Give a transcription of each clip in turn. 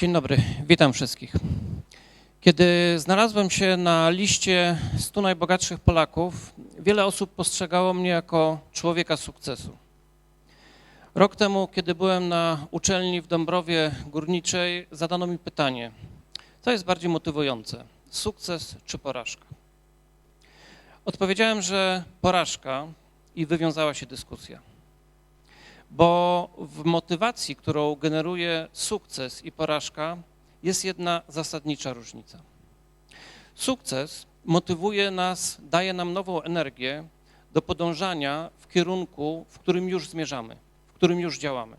Dzień dobry, witam wszystkich. Kiedy znalazłem się na liście 100 najbogatszych Polaków, wiele osób postrzegało mnie jako człowieka sukcesu. Rok temu, kiedy byłem na uczelni w Dąbrowie Górniczej, zadano mi pytanie: co jest bardziej motywujące, sukces czy porażka? Odpowiedziałem, że porażka i wywiązała się dyskusja. Bo w motywacji, którą generuje sukces i porażka, jest jedna zasadnicza różnica. Sukces motywuje nas, daje nam nową energię do podążania w kierunku, w którym już zmierzamy, w którym już działamy.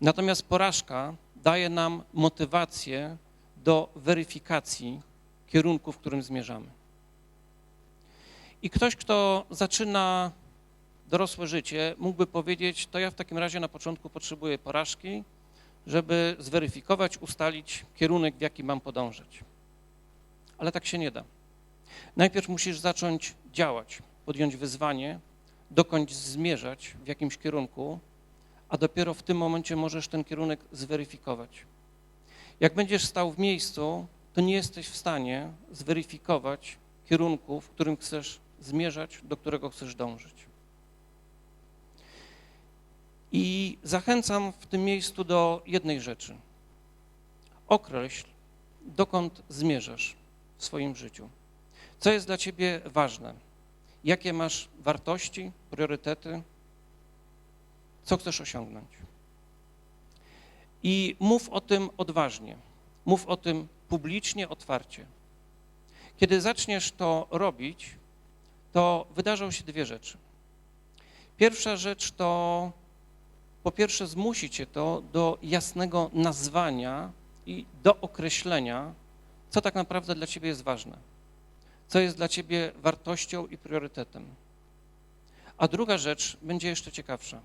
Natomiast porażka daje nam motywację do weryfikacji kierunku, w którym zmierzamy. I ktoś, kto zaczyna dorosłe życie, mógłby powiedzieć, to ja w takim razie na początku potrzebuję porażki, żeby zweryfikować, ustalić kierunek, w jaki mam podążać. Ale tak się nie da. Najpierw musisz zacząć działać, podjąć wyzwanie, dokąd zmierzać w jakimś kierunku, a dopiero w tym momencie możesz ten kierunek zweryfikować. Jak będziesz stał w miejscu, to nie jesteś w stanie zweryfikować kierunku, w którym chcesz zmierzać, do którego chcesz dążyć. I zachęcam w tym miejscu do jednej rzeczy. Określ, dokąd zmierzasz w swoim życiu. Co jest dla ciebie ważne? Jakie masz wartości, priorytety? Co chcesz osiągnąć? I mów o tym odważnie. Mów o tym publicznie, otwarcie. Kiedy zaczniesz to robić, to wydarzą się dwie rzeczy. Pierwsza rzecz to po pierwsze zmusi cię to do jasnego nazwania i do określenia, co tak naprawdę dla ciebie jest ważne, co jest dla ciebie wartością i priorytetem. A druga rzecz będzie jeszcze ciekawsza,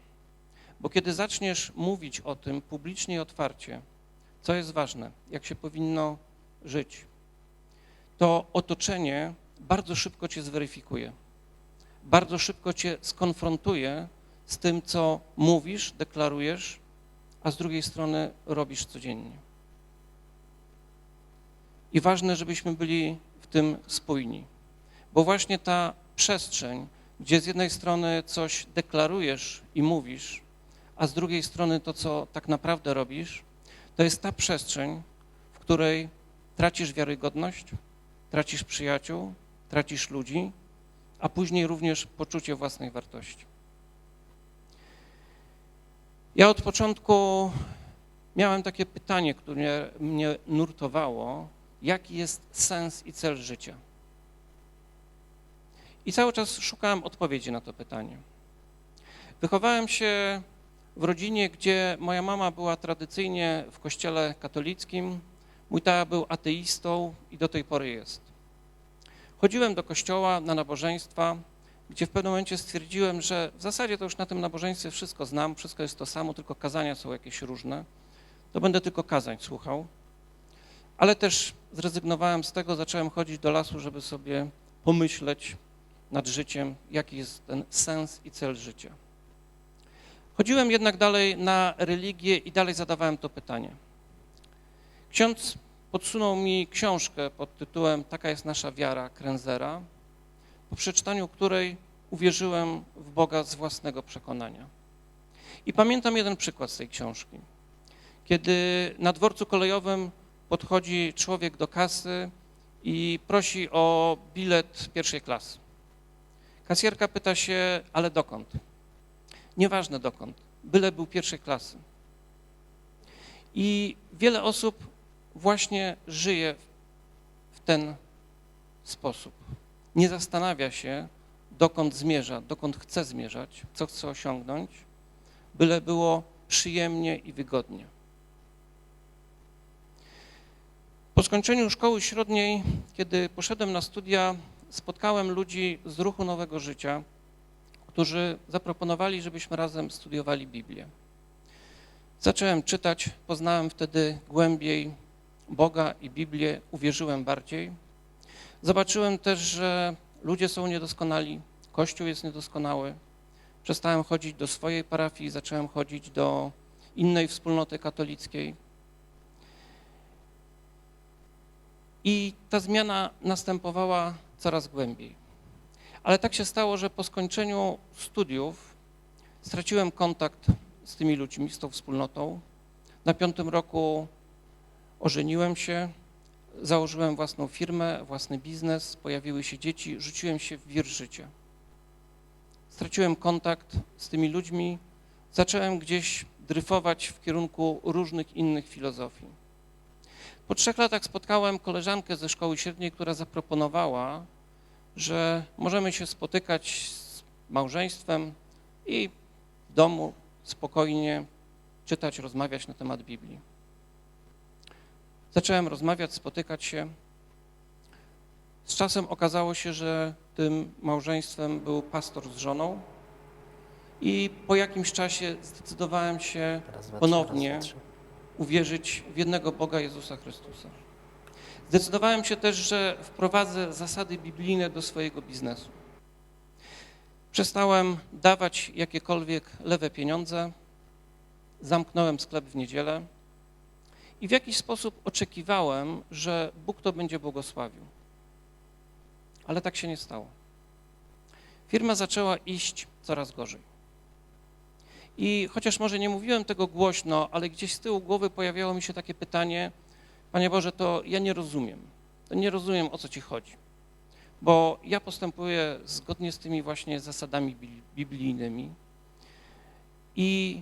bo kiedy zaczniesz mówić o tym publicznie i otwarcie, co jest ważne, jak się powinno żyć, to otoczenie bardzo szybko cię zweryfikuje, bardzo szybko cię skonfrontuje z tym, co mówisz, deklarujesz, a z drugiej strony robisz codziennie. I ważne, żebyśmy byli w tym spójni, bo właśnie ta przestrzeń, gdzie z jednej strony coś deklarujesz i mówisz, a z drugiej strony to, co tak naprawdę robisz, to jest ta przestrzeń, w której tracisz wiarygodność, tracisz przyjaciół, tracisz ludzi, a później również poczucie własnej wartości. Ja od początku miałem takie pytanie, które mnie nurtowało, jaki jest sens i cel życia? I cały czas szukałem odpowiedzi na to pytanie. Wychowałem się w rodzinie, gdzie moja mama była tradycyjnie w kościele katolickim, mój tata był ateistą i do tej pory jest. Chodziłem do kościoła na nabożeństwa, gdzie w pewnym momencie stwierdziłem, że w zasadzie to już na tym nabożeństwie wszystko znam, wszystko jest to samo, tylko kazania są jakieś różne, to będę tylko kazań słuchał. Ale też zrezygnowałem z tego, zacząłem chodzić do lasu, żeby sobie pomyśleć nad życiem, jaki jest ten sens i cel życia. Chodziłem jednak dalej na religię i dalej zadawałem to pytanie. Ksiądz podsunął mi książkę pod tytułem Taka jest nasza wiara Krenzera, po przeczytaniu której uwierzyłem w Boga z własnego przekonania. I pamiętam jeden przykład z tej książki. Kiedy na dworcu kolejowym podchodzi człowiek do kasy i prosi o bilet pierwszej klasy. Kasjerka pyta się, ale dokąd? Nieważne dokąd, byle był pierwszej klasy. I wiele osób właśnie żyje w ten sposób nie zastanawia się, dokąd zmierza, dokąd chce zmierzać, co chce osiągnąć, byle było przyjemnie i wygodnie. Po skończeniu szkoły średniej, kiedy poszedłem na studia, spotkałem ludzi z ruchu Nowego Życia, którzy zaproponowali, żebyśmy razem studiowali Biblię. Zacząłem czytać, poznałem wtedy głębiej Boga i Biblię, uwierzyłem bardziej Zobaczyłem też, że ludzie są niedoskonali, Kościół jest niedoskonały. Przestałem chodzić do swojej parafii, zacząłem chodzić do innej wspólnoty katolickiej. I ta zmiana następowała coraz głębiej. Ale tak się stało, że po skończeniu studiów straciłem kontakt z tymi ludźmi, z tą wspólnotą. Na piątym roku ożeniłem się, założyłem własną firmę, własny biznes, pojawiły się dzieci, rzuciłem się w wir życia. Straciłem kontakt z tymi ludźmi, zacząłem gdzieś dryfować w kierunku różnych innych filozofii. Po trzech latach spotkałem koleżankę ze szkoły średniej, która zaproponowała, że możemy się spotykać z małżeństwem i w domu spokojnie czytać, rozmawiać na temat Biblii. Zacząłem rozmawiać, spotykać się. Z czasem okazało się, że tym małżeństwem był pastor z żoną i po jakimś czasie zdecydowałem się ponownie uwierzyć w jednego Boga Jezusa Chrystusa. Zdecydowałem się też, że wprowadzę zasady biblijne do swojego biznesu. Przestałem dawać jakiekolwiek lewe pieniądze, zamknąłem sklep w niedzielę i w jakiś sposób oczekiwałem, że Bóg to będzie błogosławił. Ale tak się nie stało. Firma zaczęła iść coraz gorzej. I chociaż może nie mówiłem tego głośno, ale gdzieś z tyłu głowy pojawiało mi się takie pytanie, Panie Boże, to ja nie rozumiem. To nie rozumiem, o co Ci chodzi. Bo ja postępuję zgodnie z tymi właśnie zasadami bi- biblijnymi i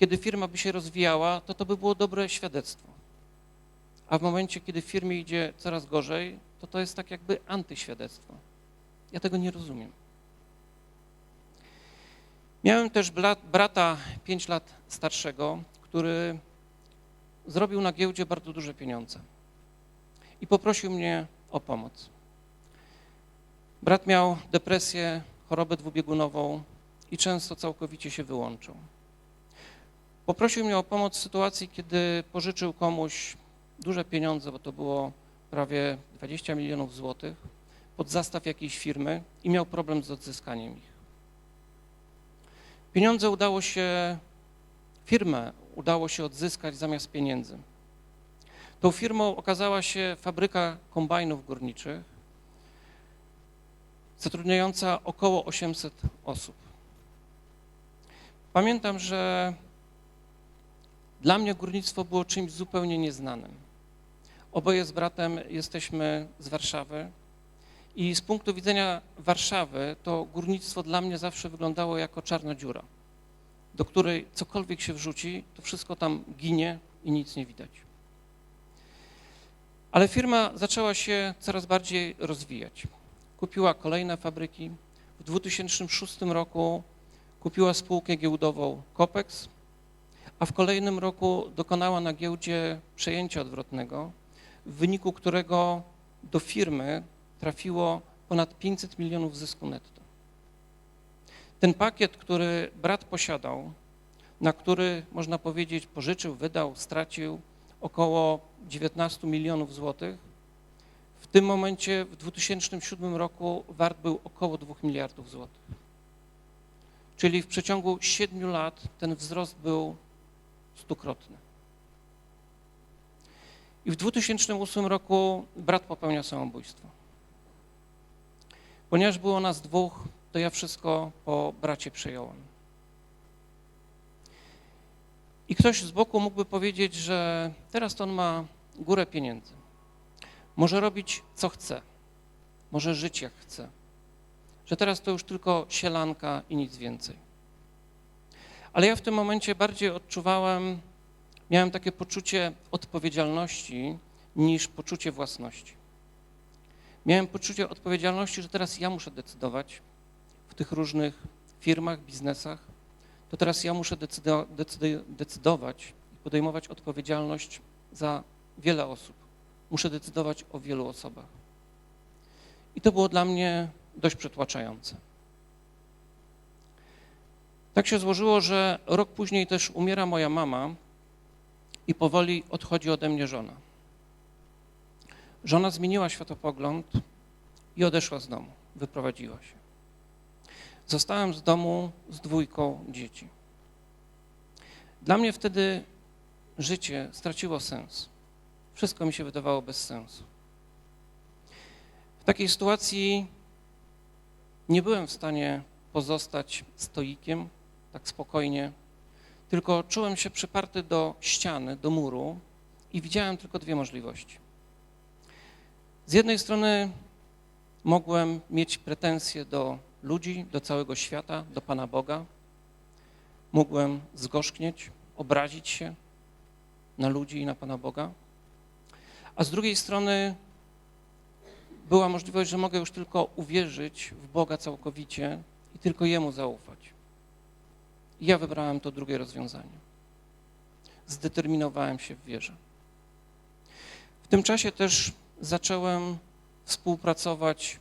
kiedy firma by się rozwijała, to to by było dobre świadectwo. A w momencie, kiedy firmie idzie coraz gorzej, to to jest tak jakby antyświadectwo. Ja tego nie rozumiem. Miałem też brata 5 lat starszego, który zrobił na giełdzie bardzo duże pieniądze i poprosił mnie o pomoc. Brat miał depresję, chorobę dwubiegunową i często całkowicie się wyłączył. Poprosił mnie o pomoc w sytuacji, kiedy pożyczył komuś duże pieniądze, bo to było prawie 20 milionów złotych, pod zastaw jakiejś firmy i miał problem z odzyskaniem ich. Pieniądze udało się, firmę udało się odzyskać zamiast pieniędzy. Tą firmą okazała się fabryka kombajnów górniczych, zatrudniająca około 800 osób. Pamiętam, że dla mnie górnictwo było czymś zupełnie nieznanym. Oboje z bratem jesteśmy z Warszawy i z punktu widzenia Warszawy to górnictwo dla mnie zawsze wyglądało jako czarna dziura, do której cokolwiek się wrzuci, to wszystko tam ginie i nic nie widać. Ale firma zaczęła się coraz bardziej rozwijać. Kupiła kolejne fabryki. W 2006 roku kupiła spółkę giełdową Copex, a w kolejnym roku dokonała na giełdzie przejęcia odwrotnego, w wyniku którego do firmy trafiło ponad 500 milionów zysku netto. Ten pakiet, który brat posiadał, na który można powiedzieć pożyczył, wydał, stracił około 19 milionów złotych, w tym momencie w 2007 roku wart był około 2 miliardów złotych. Czyli w przeciągu 7 lat ten wzrost był stukrotny. I w 2008 roku brat popełnia samobójstwo. Ponieważ było nas dwóch, to ja wszystko po bracie przejąłem. I ktoś z boku mógłby powiedzieć, że teraz to on ma górę pieniędzy. Może robić co chce, może żyć jak chce. Że teraz to już tylko sielanka i nic więcej. Ale ja w tym momencie bardziej odczuwałem, miałem takie poczucie odpowiedzialności niż poczucie własności. Miałem poczucie odpowiedzialności, że teraz ja muszę decydować w tych różnych firmach, biznesach. To teraz ja muszę decydować i podejmować odpowiedzialność za wiele osób. Muszę decydować o wielu osobach. I to było dla mnie dość przytłaczające. Tak się złożyło, że rok później też umiera moja mama i powoli odchodzi ode mnie żona. Żona zmieniła światopogląd i odeszła z domu, wyprowadziła się. Zostałem z domu z dwójką dzieci. Dla mnie wtedy życie straciło sens. Wszystko mi się wydawało bez sensu. W takiej sytuacji nie byłem w stanie pozostać stoikiem, tak spokojnie, tylko czułem się przyparty do ściany, do muru i widziałem tylko dwie możliwości. Z jednej strony mogłem mieć pretensje do ludzi, do całego świata, do Pana Boga. Mógłbym zgorzknieć, obrazić się na ludzi i na Pana Boga. A z drugiej strony była możliwość, że mogę już tylko uwierzyć w Boga całkowicie i tylko Jemu zaufać. Ja wybrałem to drugie rozwiązanie. Zdeterminowałem się w wierze. W tym czasie też zacząłem współpracować,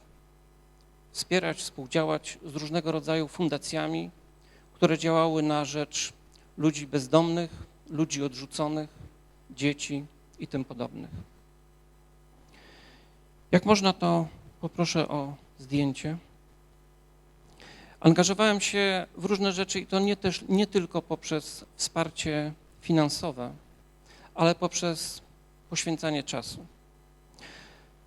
wspierać, współdziałać z różnego rodzaju fundacjami, które działały na rzecz ludzi bezdomnych, ludzi odrzuconych, dzieci i tym podobnych. Jak można, to poproszę o zdjęcie. Angażowałem się w różne rzeczy i to nie, też, nie tylko poprzez wsparcie finansowe, ale poprzez poświęcanie czasu.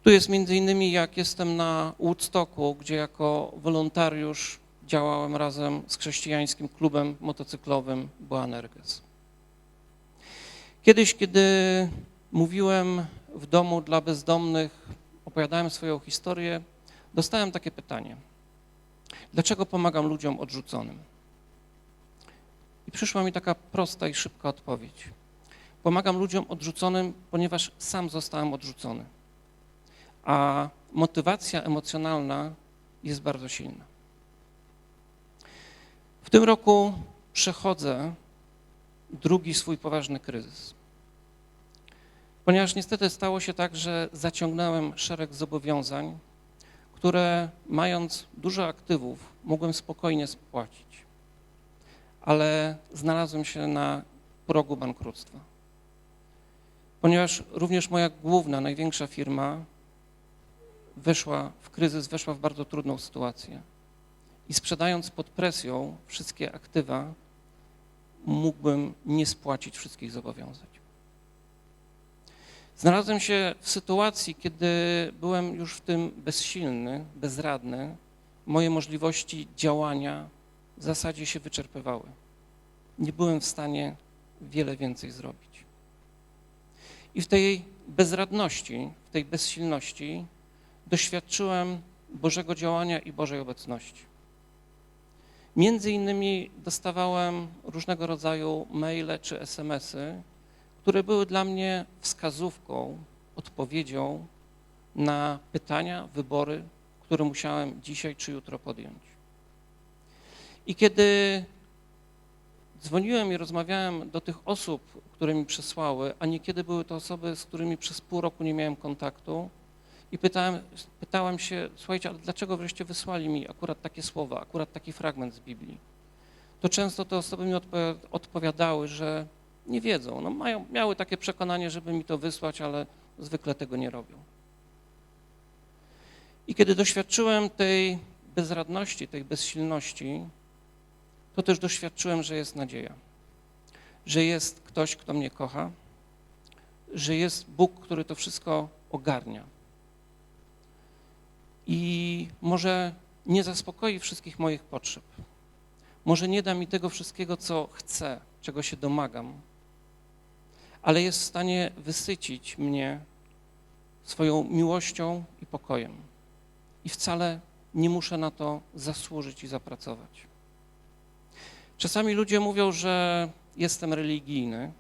Tu jest między innymi jak jestem na Woodstocku, gdzie jako wolontariusz działałem razem z chrześcijańskim klubem motocyklowym Boanerges. Kiedyś, kiedy mówiłem w domu dla bezdomnych, opowiadałem swoją historię, dostałem takie pytanie. Dlaczego pomagam ludziom odrzuconym? I przyszła mi taka prosta i szybka odpowiedź. Pomagam ludziom odrzuconym, ponieważ sam zostałem odrzucony. A motywacja emocjonalna jest bardzo silna. W tym roku przechodzę drugi swój poważny kryzys. Ponieważ niestety stało się tak, że zaciągnąłem szereg zobowiązań, które mając dużo aktywów mogłem spokojnie spłacić, ale znalazłem się na progu bankructwa. Ponieważ również moja główna, największa firma weszła w kryzys, weszła w bardzo trudną sytuację. I sprzedając pod presją wszystkie aktywa, mógłbym nie spłacić wszystkich zobowiązań. Znalazłem się w sytuacji, kiedy byłem już w tym bezsilny, bezradny. Moje możliwości działania w zasadzie się wyczerpywały. Nie byłem w stanie wiele więcej zrobić. I w tej bezradności, w tej bezsilności doświadczyłem Bożego działania i Bożej obecności. Między innymi dostawałem różnego rodzaju maile czy SMSy, które były dla mnie wskazówką, odpowiedzią na pytania, wybory, które musiałem dzisiaj czy jutro podjąć. I kiedy dzwoniłem i rozmawiałem do tych osób, które mi przesłały, a niekiedy były to osoby, z którymi przez pół roku nie miałem kontaktu, i pytałem, pytałem się, słuchajcie, ale dlaczego wreszcie wysłali mi akurat takie słowa, akurat taki fragment z Biblii? To często te osoby mi odpowiadały, że nie wiedzą. No mają, miały takie przekonanie, żeby mi to wysłać, ale zwykle tego nie robią. I kiedy doświadczyłem tej bezradności, tej bezsilności, to też doświadczyłem, że jest nadzieja. Że jest ktoś, kto mnie kocha, że jest Bóg, który to wszystko ogarnia. I może nie zaspokoi wszystkich moich potrzeb. Może nie da mi tego wszystkiego, co chcę, czego się domagam, ale jest w stanie wysycić mnie swoją miłością i pokojem. I wcale nie muszę na to zasłużyć i zapracować. Czasami ludzie mówią, że jestem religijny,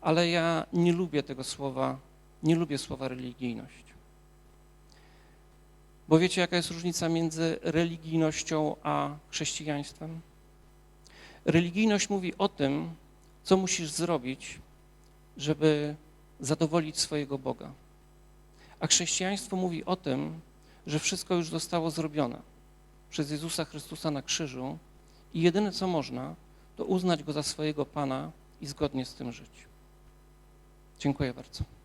ale ja nie lubię tego słowa, nie lubię słowa religijność. Bo wiecie, jaka jest różnica między religijnością a chrześcijaństwem? Religijność mówi o tym, co musisz zrobić, żeby zadowolić swojego Boga. A chrześcijaństwo mówi o tym, że wszystko już zostało zrobione przez Jezusa Chrystusa na krzyżu i jedyne co można, to uznać Go za swojego Pana i zgodnie z tym żyć. Dziękuję bardzo.